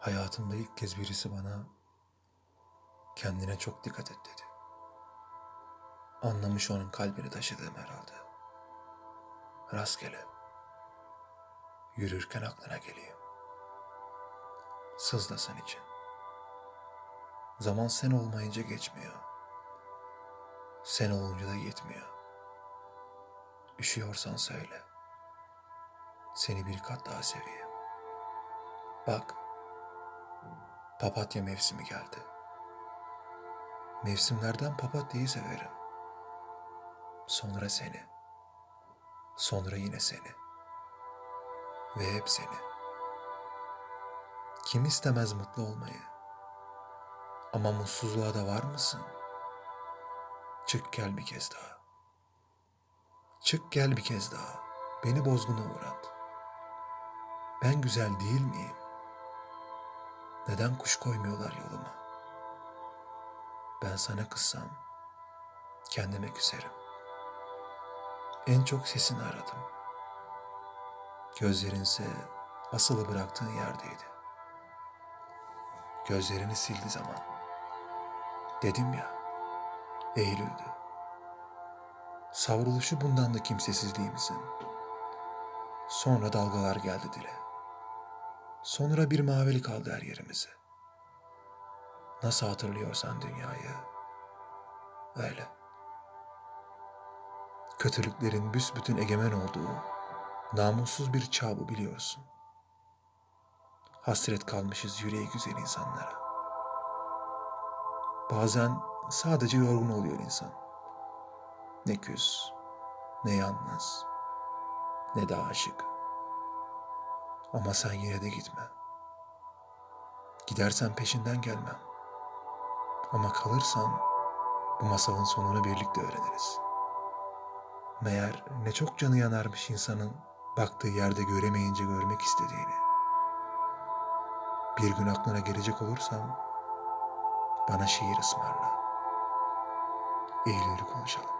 Hayatımda ilk kez birisi bana kendine çok dikkat et dedi. Anlamış onun kalbini taşıdığım herhalde. Rastgele. Yürürken aklına geleyim. Sızlasın için. Zaman sen olmayınca geçmiyor. Sen olunca da yetmiyor. Üşüyorsan söyle. Seni bir kat daha seveyim. Bak, papatya mevsimi geldi. Mevsimlerden papatyayı severim. Sonra seni. Sonra yine seni. Ve hep seni. Kim istemez mutlu olmayı? Ama mutsuzluğa da var mısın? Çık gel bir kez daha. Çık gel bir kez daha. Beni bozguna uğrat. Ben güzel değil miyim? Neden kuş koymuyorlar yoluma? Ben sana kızsam kendime küserim. En çok sesini aradım. Gözlerinse asılı bıraktığın yerdeydi. Gözlerini sildi zaman. Dedim ya, eğilildi. Savruluşu bundan da kimsesizliğimizin. Sonra dalgalar geldi dile. Sonra bir mavilik aldı her yerimizi. Nasıl hatırlıyorsan dünyayı, öyle. Kötülüklerin büsbütün egemen olduğu, namussuz bir çağ bu biliyorsun. Hasret kalmışız yüreği güzel insanlara. Bazen sadece yorgun oluyor insan. Ne küs, ne yalnız, ne de aşık. Ama sen yine de gitme. Gidersen peşinden gelmem. Ama kalırsan bu masalın sonunu birlikte öğreniriz. Meğer ne çok canı yanarmış insanın baktığı yerde göremeyince görmek istediğini. Bir gün aklına gelecek olursam bana şiir ısmarla. Eğilir konuşalım.